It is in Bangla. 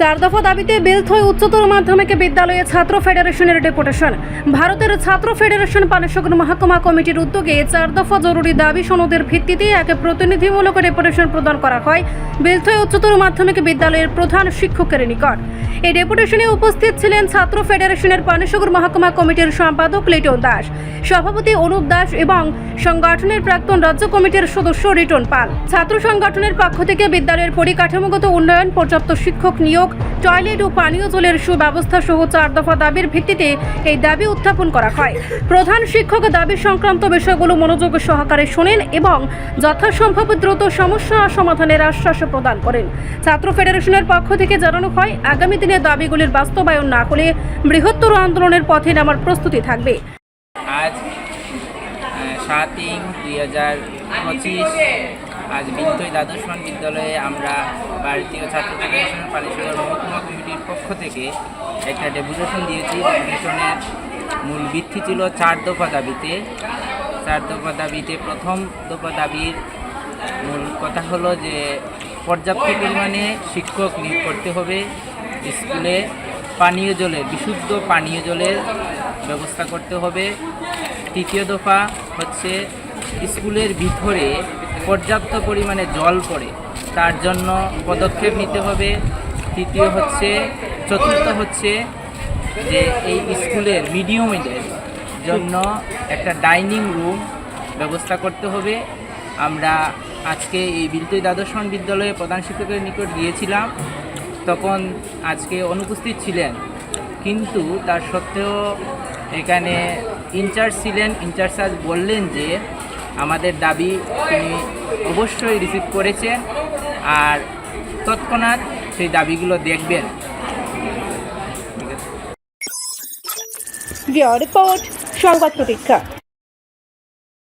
চার দফা দাবিতে বেলথই উচ্চতর মাধ্যমিক বিদ্যালয়ে ছাত্র ফেডারেশনের ডেপুটেশন। ভারতের ছাত্র ফেডারেশন পানেশ্বর মহকুমা কমিটির উদ্যোগে চার দফা জরুরি দাবি সনদের ভিত্তিতে এক প্রতিনিধিমূলক ডেপুটেশন প্রদান করা হয়। বেলথই উচ্চতর মাধ্যমিক বিদ্যালয়ের প্রধান শিক্ষকের নিকট। এই ডেপুটেশনে উপস্থিত ছিলেন ছাত্র ফেডারেশনের পানেশ্বর মহকুমা কমিটির সম্পাদক লিটন দাস, সভাপতি অনুপ দাস এবং সংগঠনের প্রাক্তন রাজ্য কমিটির সদস্য রিটন পাল। ছাত্র সংগঠনের পক্ষ থেকে বিদ্যালয়ের পরিকাঠামোগত উন্নয়ন, পর্যাপ্ত শিক্ষক নিয়োগ, টয়লেট ও পানীয় জলের সুব্যবস্থা সহ চার দফা দাবির ভিত্তিতে এই দাবি উত্থাপন করা হয়। প্রধান শিক্ষক দাবি সংক্রান্ত বিষয়গুলো মনোযোগ সহকারে শোনেন এবং যথাসম্ভব দ্রুত সমস্যা সমাধানের আশ্বাস প্রদান করেন। ছাত্র ফেডারেশনের পক্ষ থেকে জানানো হয়, আগামী দিনে দাবিগুলির বাস্তবায়ন না হলে বৃহত্তর আন্দোলনের পথে নামার প্রস্তুতি থাকবে। আজ সাত তিন দুই হাজার পঁচিশ, আজ বিদ্যুৎ দ্বাদশমান বিদ্যালয়ে আমরা ভারতীয় ছাত্র ফেডারেশন পালিশগর মহকুমা কমিটির পক্ষ থেকে একটা ডেপুটেশন দিয়েছি। ডেপুটেশনের মূল ভিত্তি ছিল চার দফা দাবিতে। চার দফা দাবিতে প্রথম দফা দাবির মূল কথা হলো যে পর্যাপ্ত পরিমাণে শিক্ষক নিয়োগ করতে হবে। স্কুলে পানীয় জলের, বিশুদ্ধ পানীয় জলের ব্যবস্থা করতে হবে। তৃতীয় দফা হচ্ছে স্কুলের ভিতরে পর্যাপ্ত পরিমাণে জল পড়ে, তার জন্য পদক্ষেপ নিতে হবে। তৃতীয় হচ্ছে, চতুর্থ হচ্ছে যে এই স্কুলের মিডিয়ামের জন্য একটা ডাইনিং রুম ব্যবস্থা করতে হবে। আমরা আজকে এই বিলতই দ্বাদশন বিদ্যালয়ে প্রধান শিক্ষকের নিকট গিয়েছিলাম। তখন আজকে অনুপস্থিত ছিলেন। কিন্তু তার সত্ত্বেও এখানে ইনচার্জ ছিলেন। ইনচার্জ স্যার বললেন যে, আমাদের দাবি তিনি অবশ্যই রিসিভ করেছেন আর তৎক্ষণাৎ সেই দাবিগুলো দেখবেন। রিপোর্ট, সংবাদ প্রতীক্ষা।